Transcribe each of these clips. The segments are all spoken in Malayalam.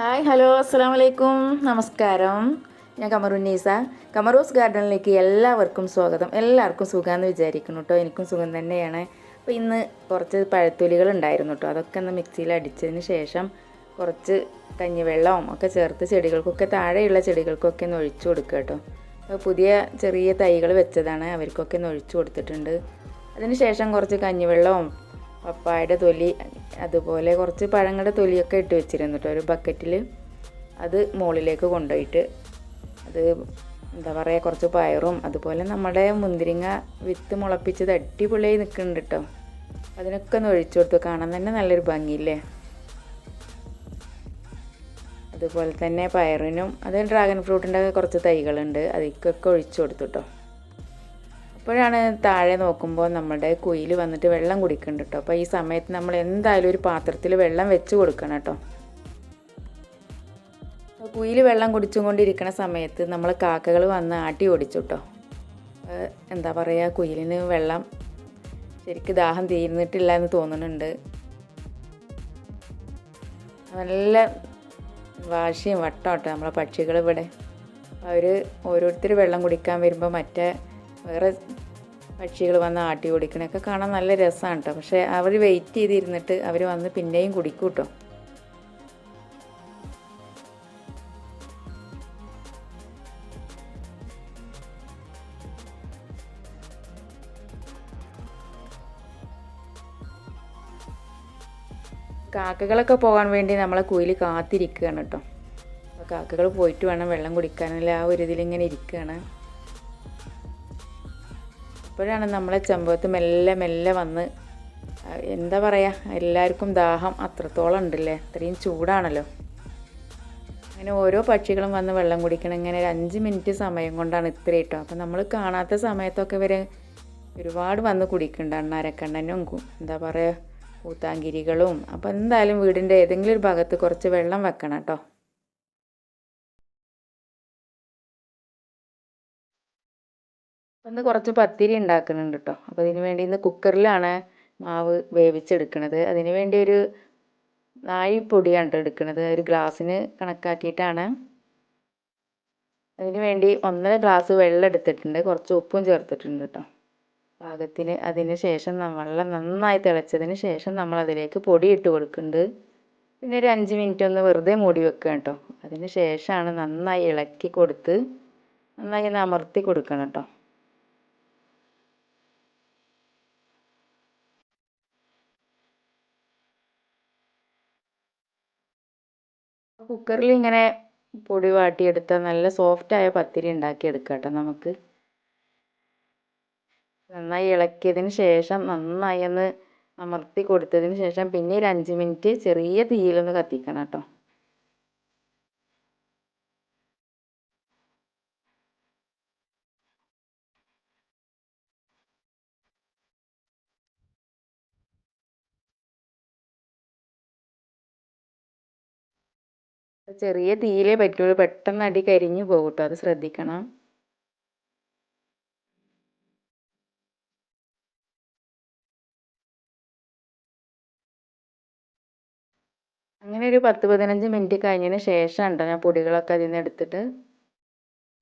ഹായ് ഹലോ അസ്സാം വലൈക്കും നമസ്കാരം. ഞാൻ കമറുന്നീസ കമറൂസ് ഗാർഡനിലേക്ക് എല്ലാവർക്കും സ്വാഗതം. എല്ലാവർക്കും സുഖമെന്ന് വിചാരിക്കുന്നു കേട്ടോ എനിക്കും സുഖം തന്നെയാണ്. അപ്പോൾ ഇന്ന് കുറച്ച് പഴത്തൊലികൾ ഉണ്ടായിരുന്നു കേട്ടോ അതൊക്കെ ഒന്ന് മിക്സിയിൽ അടിച്ചതിന് ശേഷം കുറച്ച് കഞ്ഞിവെള്ളവും ഒക്കെ ചേർത്ത് ചെടികൾക്കൊക്കെ താഴെയുള്ള ചെടികൾക്കൊക്കെ ഒന്ന് ഒഴിച്ചു കൊടുക്കുക കേട്ടോ അപ്പോൾ പുതിയ ചെറിയ തൈകൾ വെച്ചതാണ്. അവർക്കൊക്കെ ഒന്ന് ഒഴിച്ചു കൊടുത്തിട്ടുണ്ട്. അതിന് ശേഷം കുറച്ച് കഞ്ഞിവെള്ളവും പപ്പായയുടെ തൊലി അതുപോലെ കുറച്ച് പഴങ്ങളുടെ തൊലിയൊക്കെ ഇട്ട് വെച്ചിരുന്നു കേട്ടോ ഒരു ബക്കറ്റിൽ അത് മുകളിലേക്ക് കൊണ്ടുപോയിട്ട് അത് എന്താ പറയുക കുറച്ച് പയറും അതുപോലെ നമ്മുടെ മുന്തിരിങ്ങ വിത്ത് മുളപ്പിച്ചത് അടിപൊളിയായി നിൽക്കുന്നുണ്ട് കേട്ടോ അതിനൊക്കെ ഒന്ന് ഒഴിച്ചു കൊടുത്തു കാണാൻ തന്നെ നല്ലൊരു ഭംഗിയില്ലേ? അതുപോലെ തന്നെ പയറിനും അത് ഡ്രാഗൺ ഫ്രൂട്ടിന്റെ കുറച്ച് തൈകളുണ്ട് അതിക്കൊക്കെ ഒഴിച്ചു കൊടുത്തു കേട്ടോ അപ്പോഴാണ് താഴെ നോക്കുമ്പോൾ നമ്മുടെ കുയിൽ വന്നിട്ട് വെള്ളം കുടിക്കുന്നുണ്ട് കേട്ടോ അപ്പോൾ ഈ സമയത്ത് നമ്മൾ എന്തായാലും ഒരു പാത്രത്തിൽ വെള്ളം വെച്ച് കൊടുക്കണം കേട്ടോ കുയിൽ വെള്ളം കുടിച്ചുകൊണ്ടിരിക്കുന്ന സമയത്ത് നമ്മൾ കാക്കകൾ വന്ന് ആട്ടി ഓടിച്ചു കേട്ടോ എന്താ പറയുക കുയിലിന് വെള്ളം ശരിക്കും ദാഹം തീർന്നിട്ടില്ല എന്ന് തോന്നുന്നുണ്ട്. നല്ല വാശിയും വട്ടം കേട്ടോ നമ്മളെ പക്ഷികൾ ഇവിടെ. അവർ ഓരോരുത്തർ വെള്ളം കുടിക്കാൻ വരുമ്പോൾ മറ്റേ വേറെ പക്ഷികൾ വന്ന് ആട്ടി ഓടിക്കണൊക്കെ കാണാൻ നല്ല രസമാണ് കേട്ടോ പക്ഷേ അവർ വെയിറ്റ് ചെയ്തിരുന്നിട്ട് അവർ വന്ന് പിന്നെയും കുടിക്കും കേട്ടോ കാക്കകളൊക്കെ പോകാൻ വേണ്ടി നമ്മളെ കുയിൽ കാത്തിരിക്കുകയാണ് കേട്ടോ കാക്കകൾ പോയിട്ട് വേണം വെള്ളം കുടിക്കാനുള്ള ആ ഒരു ഇതിലിങ്ങനെ ഇരിക്കുകയാണ് അപ്പോഴാണ് നമ്മളെ ചെമ്പകത്ത് മെല്ലെ മെല്ലെ വന്ന് എന്താ പറയുക എല്ലാവർക്കും ദാഹം അത്രത്തോളം ഉണ്ടല്ലേ? അത്രയും ചൂടാണല്ലോ. അങ്ങനെ ഓരോ പക്ഷികളും വന്ന് വെള്ളം കുടിക്കണം ഇങ്ങനെ ഒരു അഞ്ച് മിനിറ്റ് സമയം കൊണ്ടാണ് ഇത്ര കേട്ടോ. അപ്പം നമ്മൾ കാണാത്ത സമയത്തൊക്കെ ഇവർ ഒരുപാട് വന്ന് കുടിക്കുന്നുണ്ട് അണ്ണാരക്കണ്ണനും എന്താ പറയുക കൂത്താങ്കിരികളും. അപ്പോൾ എന്തായാലും വീടിന്റെ ഏതെങ്കിലും ഒരു ഭാഗത്ത് കുറച്ച് വെള്ളം വെക്കണം കേട്ടോ. ഒന്ന് കുറച്ച് പത്തിരി ഉണ്ടാക്കുന്നുണ്ട് കേട്ടോ അപ്പോൾ അതിന് വേണ്ടി ഇന്ന് കുക്കറിലാണ് മാവ് വേവിച്ചെടുക്കുന്നത് അതിന് വേണ്ടി ഒരു നാഴി പൊടിയാണ് എടുക്കുന്നത് ഒരു ഗ്ലാസ്സിന് കണക്കാക്കിയിട്ടാണ്. അതിന് വേണ്ടി ഒന്നര ഗ്ലാസ് വെള്ളം എടുത്തിട്ടുണ്ട്. കുറച്ച് ഉപ്പും ചേർത്തിട്ടുണ്ട് കേട്ടോ പാകത്തിന് അതിന് ശേഷം വെള്ളം നന്നായി തിളച്ചതിന് ശേഷം നമ്മൾ അതിലേക്ക് പൊടി ഇട്ട് കൊടുക്കുന്നുണ്ട് പിന്നെ ഒരു അഞ്ച് മിനിറ്റ് ഒന്ന് വെറുതെ മൂടി വെക്കുക കേട്ടോ അതിന് ശേഷമാണ് നന്നായി ഇളക്കി കൊടുത്ത് നന്നായി ഒന്ന് അമർത്തി കൊടുക്കണം കേട്ടോ കുക്കറിൽ ഇങ്ങനെ പൊടി വാട്ടിയെടുത്ത നല്ല സോഫ്റ്റായ പത്തിരി ഉണ്ടാക്കിയെടുക്കാം കേട്ടോ നമുക്ക്. നന്നായി ഇളക്കിയതിന് ശേഷം നന്നായി ഒന്ന് അമർത്തി കൊടുത്തതിന് ശേഷം പിന്നെ ഒരു അഞ്ച് മിനിറ്റ് ചെറിയ തീയിലൊന്ന് കത്തിക്കണം കേട്ടോ. ചെറിയ തീയിലേ പറ്റുള്ളൂ. പെട്ടെന്ന് അടി കരിഞ്ഞു പോകും അത് ശ്രദ്ധിക്കണം. അങ്ങനെ ഒരു പത്ത് പതിനഞ്ച് മിനിറ്റ് കഴിഞ്ഞതിന് ശേഷം ഉണ്ടോ ഞാൻ പൊടികളൊക്കെ അതിൽ നിന്ന് എടുത്തിട്ട്?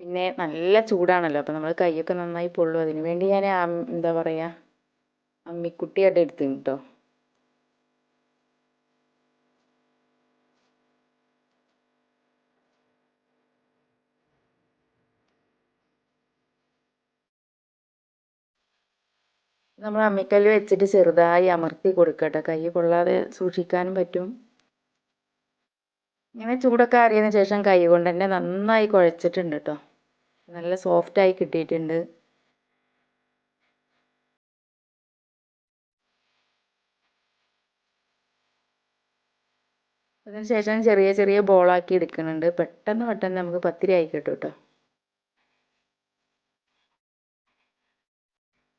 പിന്നെ നല്ല ചൂടാണല്ലോ. അപ്പോൾ നമ്മൾ കൈയൊക്കെ നന്നായി പൊള്ളും. അതിന് വേണ്ടി ഞാൻ എന്താ പറയുക അമ്മിക്കുട്ടിയായിട്ട് എടുത്തു കേട്ടോ നമ്മൾ അമ്മിക്കല്ല് വെച്ചിട്ട് ചെറുതായി അമർത്തി കൊടുക്കട്ടെ. കൈ കൊള്ളാതെ സൂക്ഷിക്കാനും പറ്റും. ഇങ്ങനെ ചൂടൊക്കെ ആറിയതിന് ശേഷം കൈ കൊണ്ട് തന്നെ നന്നായി കുഴച്ചിട്ടുണ്ട് കേട്ടോ നല്ല സോഫ്റ്റായി കിട്ടിയിട്ടുണ്ട്. അതിനുശേഷം ചെറിയ ചെറിയ ബോളാക്കി എടുക്കുന്നുണ്ട്. പെട്ടെന്ന് പെട്ടെന്ന് നമുക്ക് പത്തിരി ആയി കിട്ടും കേട്ടോ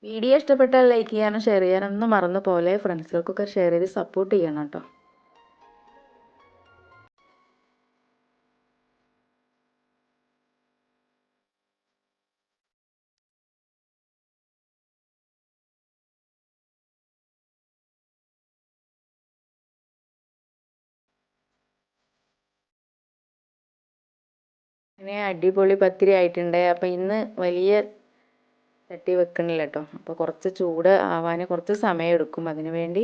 വീഡിയോ ഇഷ്ടപ്പെട്ടാൽ ലൈക്ക് ചെയ്യാനും ഷെയർ ചെയ്യാനൊന്നും മറന്നു പോലെ ഫ്രണ്ട്സുകൾക്കൊക്കെ ഷെയർ ചെയ്ത് സപ്പോർട്ട് ചെയ്യണം കേട്ടോ. അങ്ങനെ അടിപൊളി പത്തിരി ആയിട്ടുണ്ട്. അപ്പോൾ ഇന്ന് വലിയ ചട്ടി വെക്കണില്ല കേട്ടോ അപ്പോൾ കുറച്ച് ചൂട് ആവാൻ കുറച്ച് സമയം എടുക്കും. അതിന് വേണ്ടി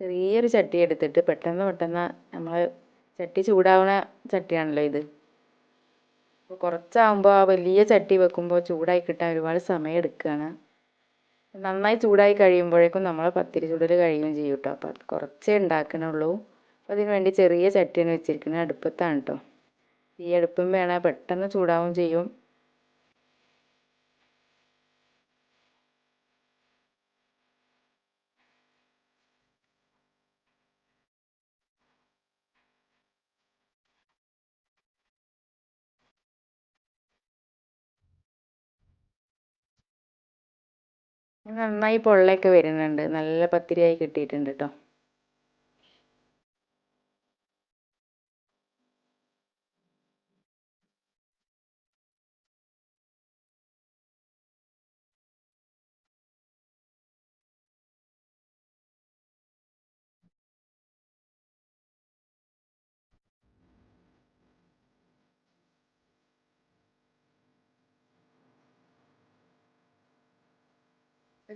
ചെറിയൊരു ചട്ടി എടുത്തിട്ട് പെട്ടെന്ന് പെട്ടെന്ന് നമ്മൾ ചട്ടി ചൂടാവുന്ന ചട്ടിയാണല്ലോ ഇത്. അപ്പോൾ കുറച്ചാകുമ്പോൾ ആ വലിയ ചട്ടി വെക്കുമ്പോൾ ചൂടായി കിട്ടാൻ ഒരുപാട് സമയം എടുക്കുകയാണ് നന്നായി ചൂടായി കഴിയുമ്പോഴേക്കും നമ്മൾ പത്തിരി ചൂടൽ കഴിയുകയും ചെയ്യും കേട്ടോ അപ്പോൾ കുറച്ചേ ഉണ്ടാക്കണുള്ളൂ. അപ്പോൾ അതിന് വേണ്ടി ചെറിയ ചട്ടിയാണ് വെച്ചിരിക്കുന്നത് അടുപ്പത്താണ് കേട്ടോ ഈ അടുപ്പം വേണേൽ പെട്ടെന്ന് ചൂടാവും ചെയ്യും. നന്നായി പൊള്ളയൊക്കെ വരുന്നുണ്ട്. നല്ല പത്തിരിയായി കിട്ടിയിട്ടുണ്ട് കേട്ടോ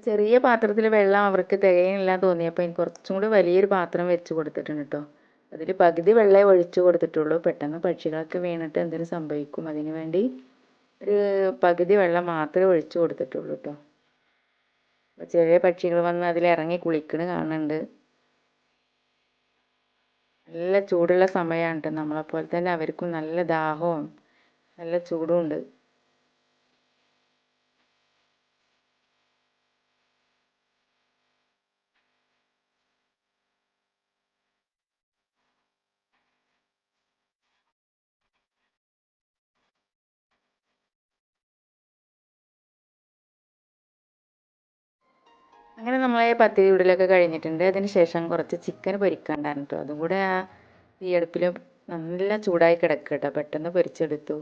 ചെറിയ പാത്രത്തിൽ വെള്ളം അവർക്ക് തികയില്ല തോന്നിയപ്പോൾ എനിക്ക് കുറച്ചും കൂടി വലിയൊരു പാത്രം വെച്ച് കൊടുത്തിട്ടുണ്ട് കേട്ടോ അതിൽ പകുതി വെള്ളമേ ഒഴിച്ചു കൊടുത്തിട്ടുള്ളൂ. പെട്ടെന്ന് പക്ഷികൾക്ക് വീണിട്ട് എന്തെങ്കിലും സംഭവിക്കും. അതിനു വേണ്ടി ഒരു പകുതി വെള്ളം മാത്രമേ ഒഴിച്ചു കൊടുത്തിട്ടുള്ളൂ കേട്ടോ ചെറിയ പക്ഷികൾ വന്ന് അതിൽ ഇറങ്ങി കുളിക്കണ കാണുന്നുണ്ട് നല്ല ചൂടുള്ള സമയമാണ് കേട്ടോ നമ്മളെപ്പോലെ തന്നെ അവർക്കും നല്ല ദാഹവും നല്ല ചൂടും ഉണ്ട്. അങ്ങനെ നമ്മളെ പത്തിരി ഉരുളൊക്കെ കഴിഞ്ഞിട്ടുണ്ട്. അതിന് ശേഷം കുറച്ച് ചിക്കൻ പൊരിക്കാണ്ടായിരുന്നു കേട്ടോ അതും കൂടെ ആ തീയടുപ്പിൽ നല്ല ചൂടായി കിടക്കുക കേട്ടോ പെട്ടെന്ന് പൊരിച്ചെടുത്തു.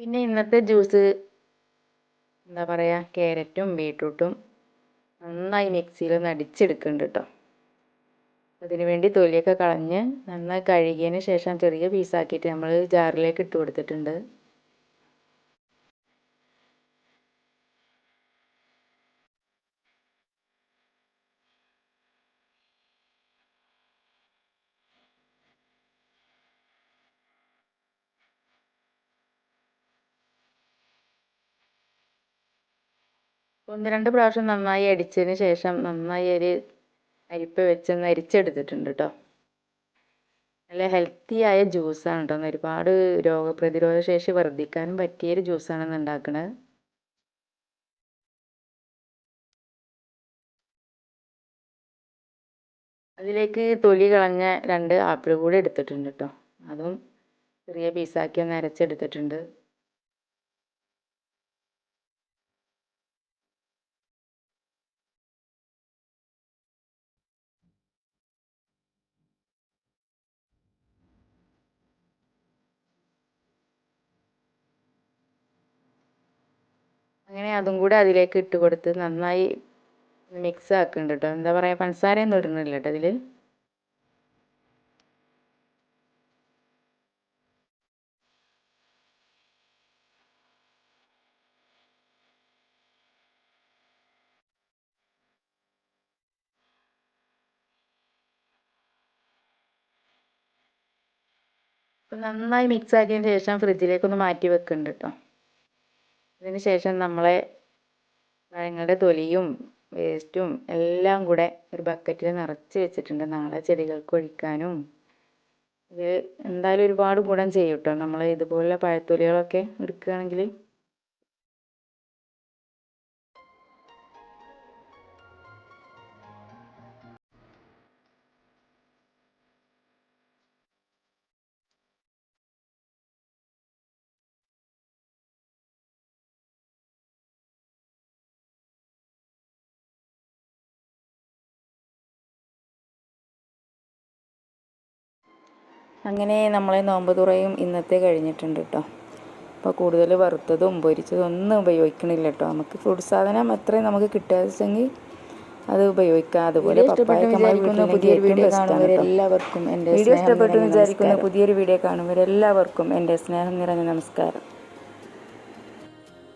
പിന്നെ ഇന്നത്തെ ജ്യൂസ് എന്താ പറയുക ക്യാരറ്റും ബീട്രൂട്ടും നന്നായി മിക്സിയിൽ ഒന്ന് അടിച്ചെടുക്കുന്നുണ്ട് കേട്ടോ അതിന് വേണ്ടി തൊലിയൊക്കെ കളഞ്ഞ് നന്നായി കഴുകിയതിന് ശേഷം ചെറിയ പീസാക്കിയിട്ട് നമ്മൾ ജാറിലേക്ക് ഇട്ട് കൊടുത്തിട്ടുണ്ട്. ഒന്ന് രണ്ട് പ്രാവശ്യം നന്നായി അടിച്ചതിന് ശേഷം നന്നായി ഒരു അരിപ്പ വെച്ചൊന്ന് അരിച്ചെടുത്തിട്ടുണ്ട് കേട്ടോ നല്ല ഹെൽത്തി ആയ ജ്യൂസാണ് കേട്ടോ ഒരുപാട് രോഗപ്രതിരോധ ശേഷി വർദ്ധിക്കാനും പറ്റിയൊരു ജ്യൂസാണ് ഇന്ന് അതിലേക്ക് തൊലി കളഞ്ഞ രണ്ട് ആപ്പിൾ കൂടി എടുത്തിട്ടുണ്ട് കേട്ടോ അതും ചെറിയ പീസാക്കി ഒന്ന് അരച്ചെടുത്തിട്ടുണ്ട്. അങ്ങനെ അതും കൂടെ അതിലേക്ക് ഇട്ട് കൊടുത്ത് നന്നായി മിക്സ് ആക്കുന്നുണ്ട് കേട്ടോ എന്താ പറയുക പഞ്ചസാരയൊന്നും ഇടുന്നില്ല കേട്ടോ ഇതിൽ നന്നായി മിക്സ് ആക്കിയതിന് ശേഷം ഫ്രിഡ്ജിലേക്കൊന്ന് മാറ്റി വെക്കുന്നുണ്ട് കേട്ടോ അതിന് ശേഷം നമ്മളെ പഴങ്ങളുടെ തൊലിയും വേസ്റ്റും എല്ലാം കൂടെ ഒരു ബക്കറ്റിൽ നിറച്ച് വെച്ചിട്ടുണ്ട്. നാളെ ചെടികൾക്ക് ഒഴിക്കാനും. ഇത് എന്തായാലും ഒരുപാട് ഗുണം ചെയ്യും കേട്ടോ നമ്മൾ ഇതുപോലുള്ള പഴത്തൊലികളൊക്കെ എടുക്കുകയാണെങ്കിൽ അങ്ങനെ നമ്മളെ നോമ്പ് തുറയും ഇന്നത്തെ കഴിഞ്ഞിട്ടുണ്ട് കേട്ടോ അപ്പോൾ കൂടുതൽ വറുത്തതും പൊരിച്ചതും ഒന്നും ഉപയോഗിക്കണില്ല കേട്ടോ നമുക്ക് ഫ്രൂട്ട് സാധനം എത്രയും നമുക്ക് കിട്ടാതെങ്കിൽ അത് ഉപയോഗിക്കാം. അതുപോലെ വിചാരിക്കുന്ന. പുതിയൊരു വീഡിയോ എല്ലാവർക്കും എന്റെ വീഡിയോ ഇഷ്ടപ്പെട്ടു വിചാരിക്കുന്ന. പുതിയൊരു വീഡിയോ കാണുമ്പോൾ എല്ലാവർക്കും എന്റെ സ്നേഹം നിറഞ്ഞ നമസ്കാരം.